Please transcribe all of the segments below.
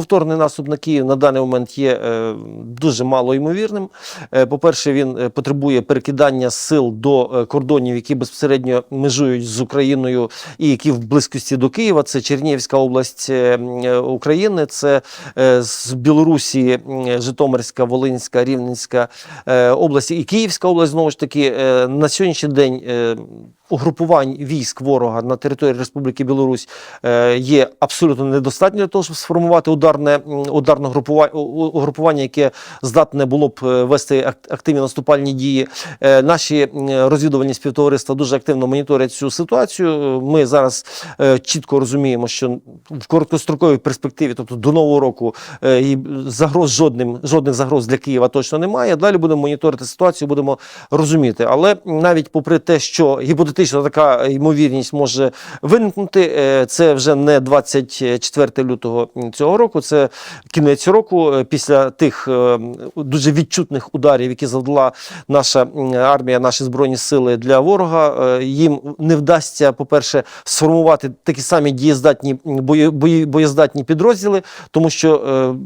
повторний наступ на Київ на даний момент є е, дуже мало ймовірним. Е, По-перше, він е, потребує перекидання сил до кордонів, які безпосередньо межують з Україною і які в близькості до Києва. Це Чернігівська область України, це з Білорусі, Житомирська, Волинська, Рівненська області і Київська область. Знову ж таки, на сьогоднішній день. Угрупувань військ ворога на території Республіки Білорусь є абсолютно недостатньо для того, щоб сформувати ударне ударне групування, угрупування, яке здатне було б е, вести ак- активні наступальні дії. Е, Наші розвідувальні співтовариства дуже активно моніторять цю ситуацію. Ми зараз е, чітко розуміємо, що в короткостроковій перспективі, тобто до нового року, загроз жодним жодних загроз для Києва точно немає. Далі будемо моніторити ситуацію, будемо розуміти. Але навіть попри те, що гіпотетично така ймовірність може виникнути, це вже не 24 лютого цього року, це кінець року. е, Після тих е, дуже відчутних ударів, які завдала наша армія, наші збройні сили для ворога, е, їм не вдасться, по-перше, сформувати такі самі дієздатні боєздатні підрозділи, тому що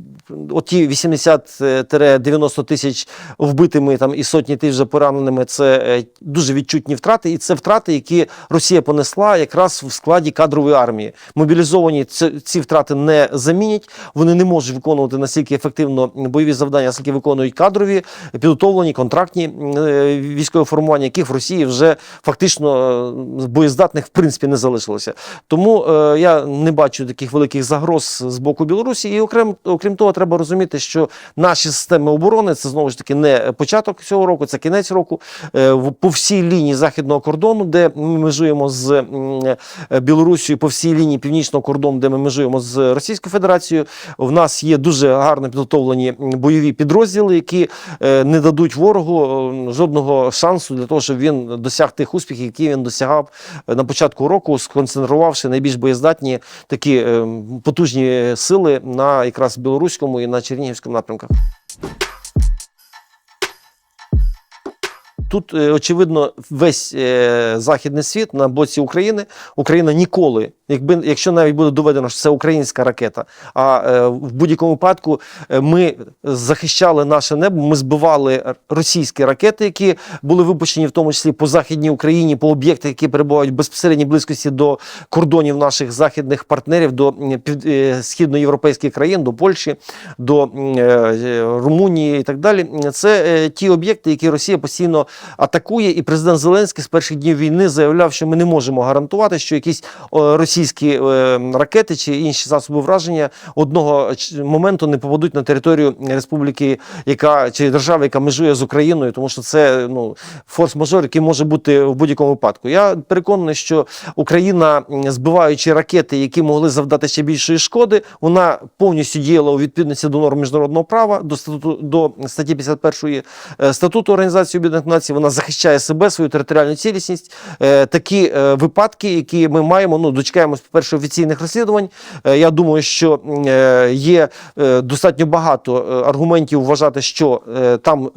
оті 80-90 тисяч вбитими там і сотні тисяч вже пораненими це дуже відчутні втрати, і це втрати, які Росія понесла якраз в складі кадрової армії. Мобілізовані ці втрати не замінять. Вони не можуть виконувати настільки ефективно бойові завдання, наскільки виконують кадрові, підготовлені контрактні е, військові формування, яких в Росії вже фактично е, боєздатних в принципі не залишилося. Тому е, я не бачу таких великих загроз з боку Білорусі. І окрім, окрім того, треба розуміти, що наші системи оборони це знову ж таки не початок цього року, це кінець року. По всій лінії західного кордону, де ми межуємо з Білорусією, по всій лінії північного кордону, де ми межуємо з Російською Федерацією, в нас є дуже гарно підготовлені бойові підрозділи, які е, не дадуть ворогу е, жодного шансу для того, щоб він досяг тих успіхів, які він досягав е, на початку року, сконцентрувавши найбільш боєздатні такі потужні сили на якраз білоруському і на чернігівському напрямках. Тут е, очевидно весь е, західний світ на боці України. Україна ніколи, якби якщо навіть буде доведено, що це українська ракета. А е, в будь-якому випадку ми захищали наше небо. Ми збивали російські ракети, які були випущені в тому числі по західній Україні, по об'єктах, які перебувають в безпосередній близькості до кордонів наших західних партнерів, до східноєвропейських країн, до Польщі, до Румунії і так далі. Це ті об'єкти, які Росія постійно атакує, і президент Зеленський з перших днів війни заявляв, що ми не можемо гарантувати, що якісь російські е, ракети чи інші засоби враження одного моменту не попадуть на територію республіки, яка чи держави, яка межує з Україною, тому що це ну форс-мажор, який може бути в будь-якому випадку. Я переконаний, що Україна, збиваючи ракети, які могли завдати ще більшої шкоди, вона повністю діяла у відповідності до норм міжнародного права, до статуту до статті 51 е, статуту Організації Об'єднаних Націй. Вона захищає себе, свою територіальну цілісність. Е, Такі е, випадки, які ми маємо, ну дочекаємось, по-перше, офіційних розслідувань. Е, Я думаю, що є достатньо багато аргументів вважати, що там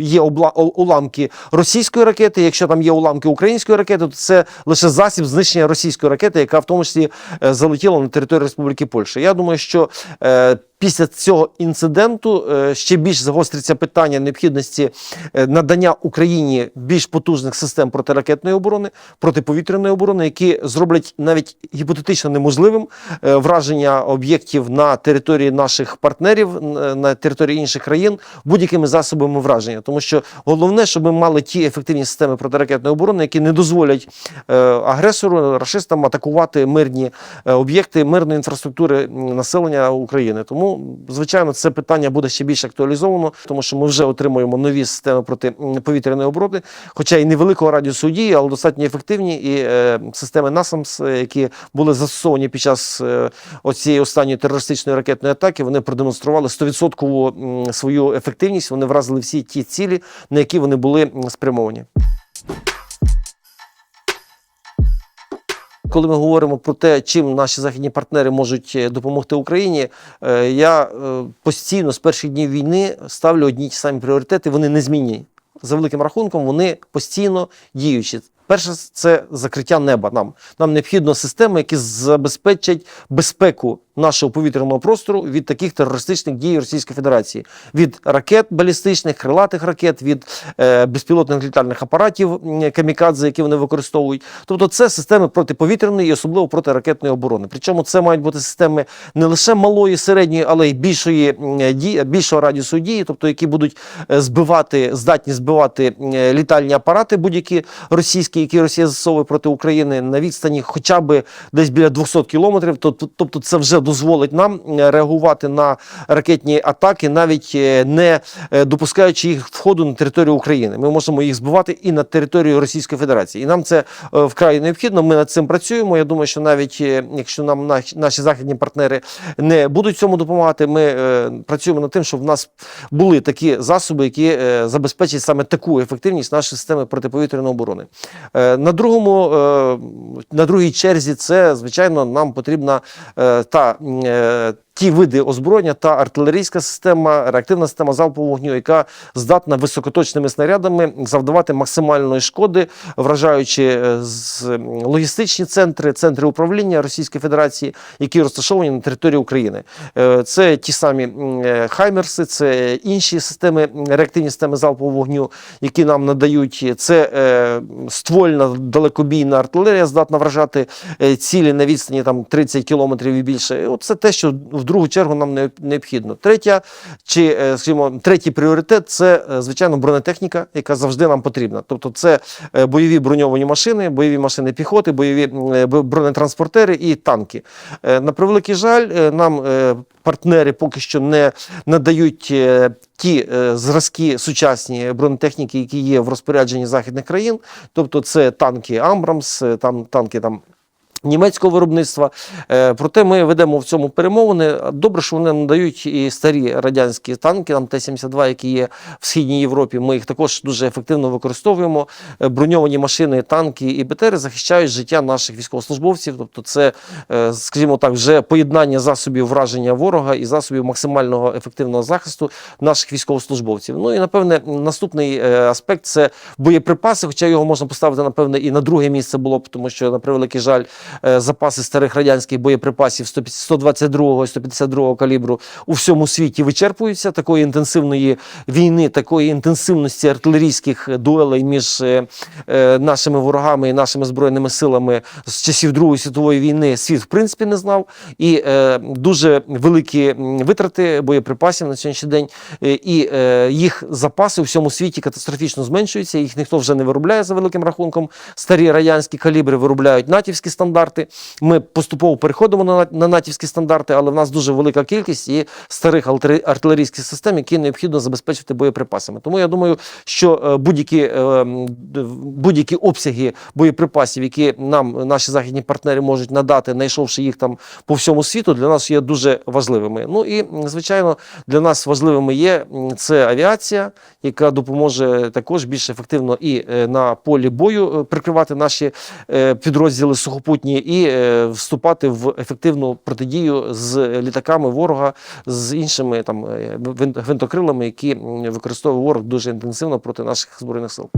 є уламки російської ракети. Якщо там є уламки української ракети, то це лише засіб знищення російської ракети, яка в тому числі залетіла на територію Республіки Польща. Я думаю, що після цього інциденту е, ще більш загостриться питання необхідності е, надання Україні більш потужних систем протиракетної оборони, протиповітряної оборони, які зроблять навіть гіпотетично неможливим е, враження об'єктів на території наших партнерів, на території інших країн будь-якими засобами враження. Тому що головне, щоб ми мали ті ефективні системи протиракетної оборони, які не дозволять агресору, рашистам атакувати мирні об'єкти мирної інфраструктури населення України. Тому, звичайно, це питання буде ще більш актуалізовано, тому що ми вже отримуємо нові системи протиповітряної оборони, хоча і невеликого радіусу дії, але достатньо ефективні. І е, системи НАСАМС, е, які були застосовані під час е, оцієї останньої терористичної ракетної атаки, вони продемонстрували 100% свою ефективність. Вони вразили всі ті цілі, на які вони були спрямовані. Коли ми говоримо про те, чим наші західні партнери можуть е, допомогти Україні, е, я е, постійно з перших днів війни ставлю одні ті самі пріоритети, вони не змінні. За великим рахунком, вони постійно діючі. Перше, це закриття неба. Нам нам необхідно системи, які забезпечать безпеку нашого повітряного простору від таких терористичних дій Російської Федерації, від ракет балістичних, крилатих ракет, від е, безпілотних літальних апаратів камікадзе, які вони використовують. Тобто, це системи протиповітряної і особливо протиракетної оборони. Причому це мають бути системи не лише малої, середньої, але й більшої дії, більшого радіусу дії, тобто які будуть е, збивати, здатні збивати літальні апарати будь-які російські, які Росія засовує проти України на відстані хоча б десь біля 200 кілометрів. Тобто, тобто це вже дозволить нам е, реагувати на ракетні атаки, навіть е, не е, допускаючи їх входу на територію України. Ми можемо їх збивати і на територію Російської Федерації. І нам це вкрай необхідно. Ми над цим працюємо. Я думаю, що навіть якщо нам наші, західні партнери не будуть цьому допомагати, ми працюємо над тим, щоб в нас були такі засоби, які забезпечать саме таку ефективність нашої системи протиповітряної оборони. На другому на другій черзі, це звичайно нам потрібна та. М, Е, Ті види озброєння та артилерійська система, реактивна система залпового вогню, яка здатна високоточними снарядами завдавати максимальної шкоди, вражаючи е, логістичні центри, центри управління Російської Федерації, які розташовані на території України. Е, Це ті самі е, хаймерси, це інші системи, реактивні системи залпового вогню, які нам надають. Це ствольна далекобійна артилерія, здатна вражати цілі на відстані там 30 кілометрів і більше. Це те, що в другу чергу нам необхідно. Третя, чи е, скажімо, третій пріоритет це е, звичайно бронетехніка, яка завжди нам потрібна. Тобто, це е, бойові броньовані машини, бойові машини піхоти, бойові бронетранспортери і танки. На превеликий жаль, нам партнери поки що не надають ті зразки сучасні бронетехніки, які є в розпорядженні західних країн. Тобто, це танки Амбрамс, там танки там. Німецького виробництва, Е, проте ми ведемо в цьому перемовини. Добре, що вони надають і старі радянські танки, там Т-72, які є в східній Європі. Ми їх також дуже ефективно використовуємо. Е, Броньовані машини, танки і БТРи захищають життя наших військовослужбовців. Тобто, це, е, скажімо так, вже поєднання засобів враження ворога і засобів максимального ефективного захисту наших військовослужбовців. Ну і напевне наступний аспект це боєприпаси, хоча його можна поставити напевне і на друге місце було б, тому що на превеликий жаль запаси старих радянських боєприпасів 122 152 калібру у всьому світі вичерпуються. Такої інтенсивної війни, такої інтенсивності артилерійських дуелей між е, е, нашими ворогами і нашими збройними силами з часів Другої світової війни світ в принципі не знав. І е, дуже великі витрати боєприпасів на сьогоднішній день, е, і е, їх запаси у всьому світі катастрофічно зменшуються. Їх ніхто вже не виробляє за великим рахунком. Старі радянські калібри виробляють натівські стандарти. Ми поступово переходимо на, на натівські стандарти, але в нас дуже велика кількість і старих артилерійських систем, які необхідно забезпечити боєприпасами. Тому я думаю, що е, будь-які, е, будь-які обсяги боєприпасів, які нам наші західні партнери можуть надати, знайшовши їх там по всьому світу, для нас є дуже важливими. Ну і звичайно, для нас важливими є це авіація, яка допоможе також більш ефективно і е, на полі бою прикривати наші підрозділи сухопутні, і е, вступати в ефективну протидію з літаками ворога, з іншими там е, гвинтокрилами, які використовує ворог дуже інтенсивно проти наших збройних сил.